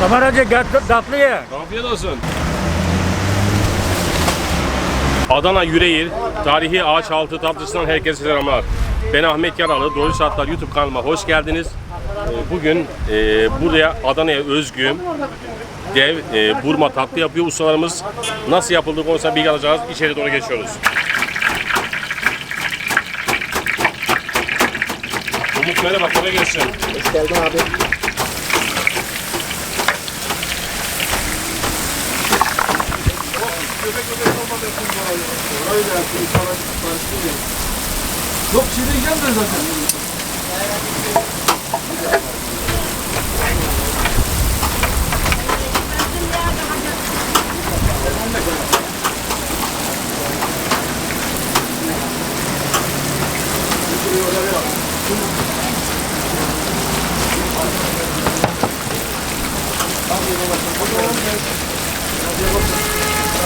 Kameracı gel tatlı ye. Afiyet olsun. Adana Yüreğir, tarihi ağaç altı tatlısından herkese selamlar. Ben Ahmet Yaralı, Doğru Saatler YouTube kanalıma hoş geldiniz. Ee, Bugün e, buraya Adana'ya özgü dev e, burma tatlı yapıyor ustalarımız. Nasıl yapıldığı konusunda bilgi alacağız. İçeri doğru geçiyoruz. Umut merhaba, kolay gelsin. Hoş geldin abi. Yok çiğneyeceğim de zaten.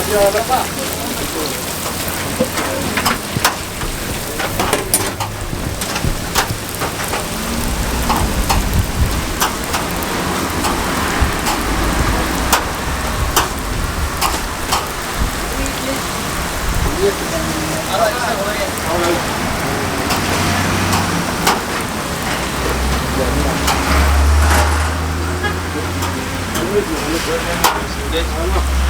Hadi araba. Thank you.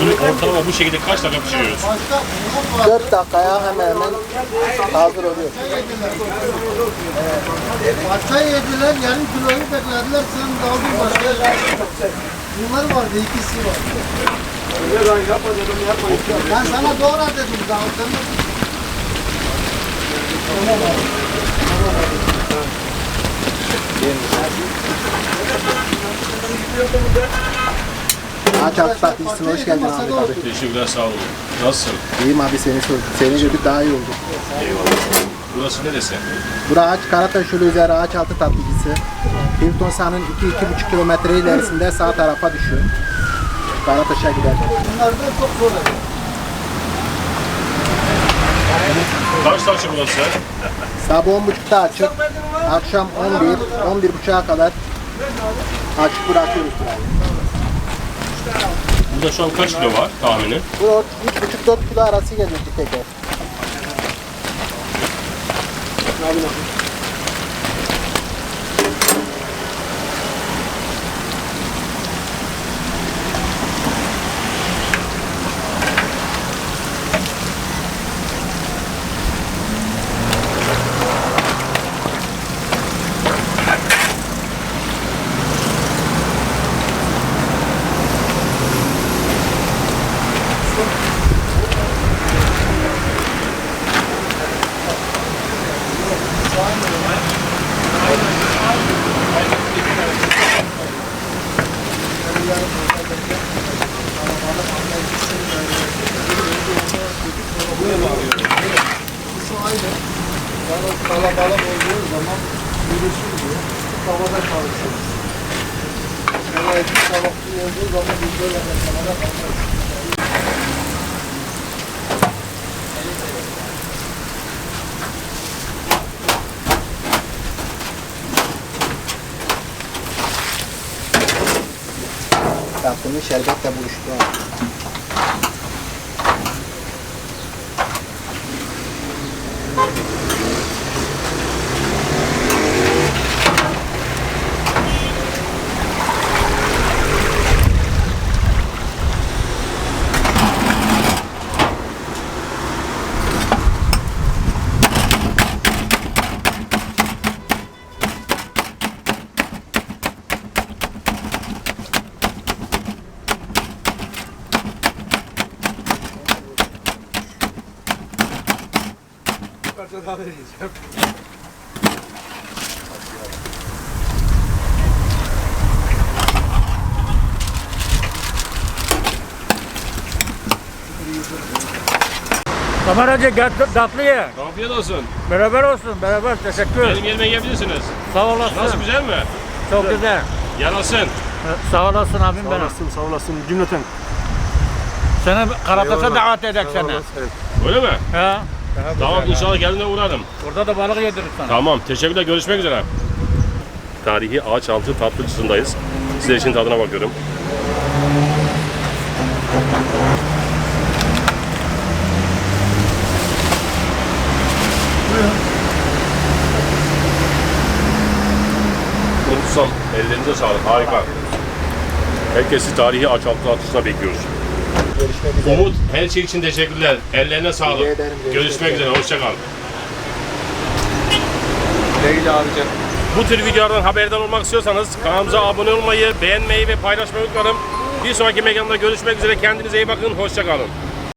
Bunu ortalama bu şekilde kaç dakika pişiriyoruz? 4 dakikaya hemen hemen hazır oluyor. Başka yediler, yarım kiloyu beklediler, sen daldın başka. Bunlar vardı, ikisi var. Ben sana doğru dedim, Ağaç altı tatlısına hoş geldin Ahmet abi. Teşekkürler, sağ olun. Nasılsın? İyiyim abi seni sordum. Seni gördük daha iyi oldu. Eyvallah. Burası neresi? Bura ağaç Karataş yolu üzeri ağaç altı tatlıcısı. Hilton Saha'nın 2-2,5 kilometre ilerisinde sağ tarafa düşüyor. Karataş'a gider. Bunlardan çok zor. Kaçta açık burası? Sabah 10.30'da açık. Akşam 11, 11.30'a kadar açık bırakıyoruz burayı. Burada şu an kaç kilo var tahmini? Bu 3.5-4 kilo arası gelir bir teker. Yani kalabalık olduğu zaman yürüsün. Tavada çalışır. Yani bir tabaklı olduğu zaman biz böyle meselelere kalmayız. Tatlının şerbetle buluştu. Parça daha vereceğim. Kameracı gel tatlı ye. Afiyet olsun. Beraber olsun, beraber teşekkür. Benim yerime yiyebilirsiniz. Sağ olasın. Nasıl güzel mi? Çok güzel. Yarasın. Sağ olasın abim Sağ benim. olasın, sağ olasın cümleten. Seni Karataş'a Eyvallah. davet Sağ seni. olasın, Evet. Öyle mi? Tamam inşallah geldiğinde uğrarım. Orada da balık yedirir sana. Tamam teşekkürler görüşmek üzere. Tarihi ağaç altı tatlıcısındayız. Sizler için tadına bakıyorum. Unutsam ellerinize sağlık harika. Herkesi tarihi ağaç altı tatlıcısına bekliyoruz. Görüşmek üzere. Umut her şey için teşekkürler. Ellerine sağlık. Ederim, görüşmek Görüşmek üzere. Hoşça kal. Değil abicim. Bu tür videolardan haberdar olmak istiyorsanız kanalımıza abone olmayı, beğenmeyi ve paylaşmayı unutmayın. Bir sonraki mekanda görüşmek üzere. Kendinize iyi bakın. Hoşça kalın.